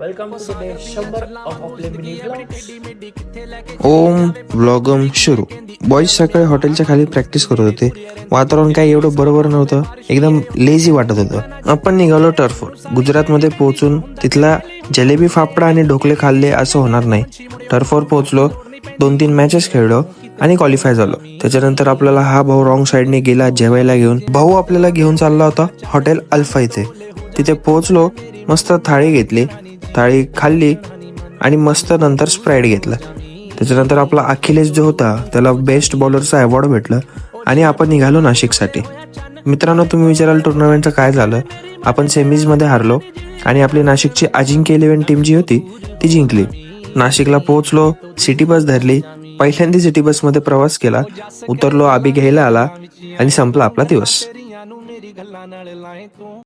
Welcome to day शंभर of आपले mini Om व्लॉगम सुरू बॉईज सकाळी हॉटेलच्या खाली प्रॅक्टिस करत होते. वातावरण काही एवढं बरोबर नव्हतं. एकदम लेझी वाटत होतं. आपण निघालो टर्फवर गुजरातमध्ये पोहोचून तिथला जलेबी फाफडा आणि ढोकळे खाल्ले असं होणार नाही. टर्फवर पोहोचलो दोन तीन मॅचेस खेळलो आणि क्वालिफाय झालो. त्याच्यानंतर आपल्याला हा भाऊ रॉंग साईडने गेला जेवायला घेऊन. भाऊ आपल्याला घेऊन चालला होता हॉटेल अल्फा इथे. तिथे पोहोचलो मस्त थाळी घेतली. थाळी खाल्ली आणि मस्त नंतर स्प्राईट घेतला. त्याच्यानंतर आपला अखिलेश जो होता त्याला बेस्ट बॉलरचा अवॉर्ड भेटलं आणि आपण निघालो नाशिकसाठी. मित्रांनो तुम्ही विचाराल टुर्नामेंटचं काय झालं? आपण सेमीजमध्ये हारलो आणि आपली नाशिकची अजिंक्य इलेव्हन टीम जी होती ती जिंकली. नाशिकला पोहोचलो सिटी बस धरली. पहिल्यांदा सिटी बसमध्ये प्रवास केला. उतरलो आबी घ्यायला आला आणि संपला आपला दिवस.